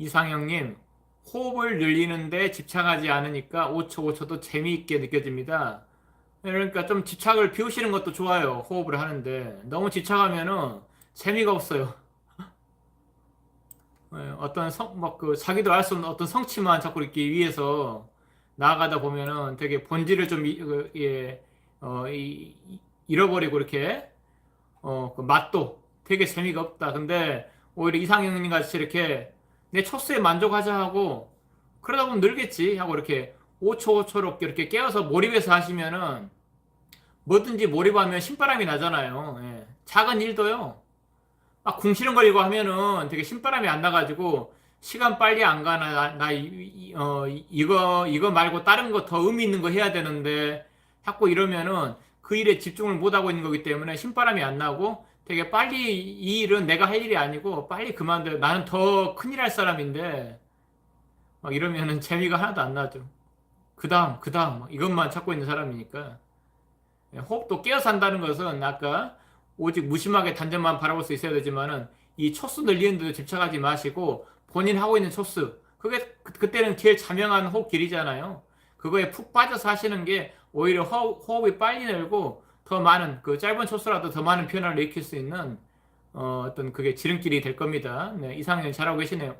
이상형님, 호흡을 늘리는데 집착하지 않으니까 5초 5초도 재미있게 느껴집니다. 그러니까 좀 집착을 비우시는 것도 좋아요. 호흡을 하는데. 너무 집착하면은 재미가 없어요. 예, 어떤 성, 막 그, 자기도 알 수 없는 어떤 성취만 자꾸 이렇게 위해서 나아가다 보면은 되게 본질을 좀, 이- 그, 예, 어, 잃어버리고 이렇게, 어, 그 맛도 되게 재미가 없다. 근데 오히려 이상형님 같이 이렇게 내 초수에 만족하자 하고 그러다 보면 늘겠지 하고 이렇게 5초 5초로 이렇게 깨어서 몰입해서 하시면은 뭐든지 몰입하면 신바람이 나잖아요. 예. 작은 일도요. 막 궁시렁거리고 하면은 되게 신바람이 안 나가지고 시간 빨리 안 가나 나, 나 이, 이- 어, 이거 이거 말고 다른 거 더 의미 있는 거 해야 되는데 자꾸 이러면은 그 일에 집중을 못 하고 있는 거기 때문에 신바람이 안 나고 되게 빨리 이 일은 내가 할 일이 아니고 빨리 그만둬 나는 더 큰일 할 사람인데 막 이러면은 재미가 하나도 안 나죠. 그 다음 그 다음 이것만 찾고 있는 사람이니까 예, 호흡도 깨어서 한다는 것은 아까 오직 무심하게 단점만 바라볼 수 있어야 되지만은 이 초수 늘리는 데도 집착하지 마시고 본인 하고 있는 초수 그게 그, 그때는 제일 자명한 호흡 길이잖아요. 그거에 푹 빠져서 하시는 게 오히려 호흡, 호흡이 빨리 늘고 더 많은 그 짧은 초수라도 더 많은 변화를 일으킬 수 있는 어, 어떤 그게 지름길이 될 겁니다. 네, 이상형 잘하고 계시네요.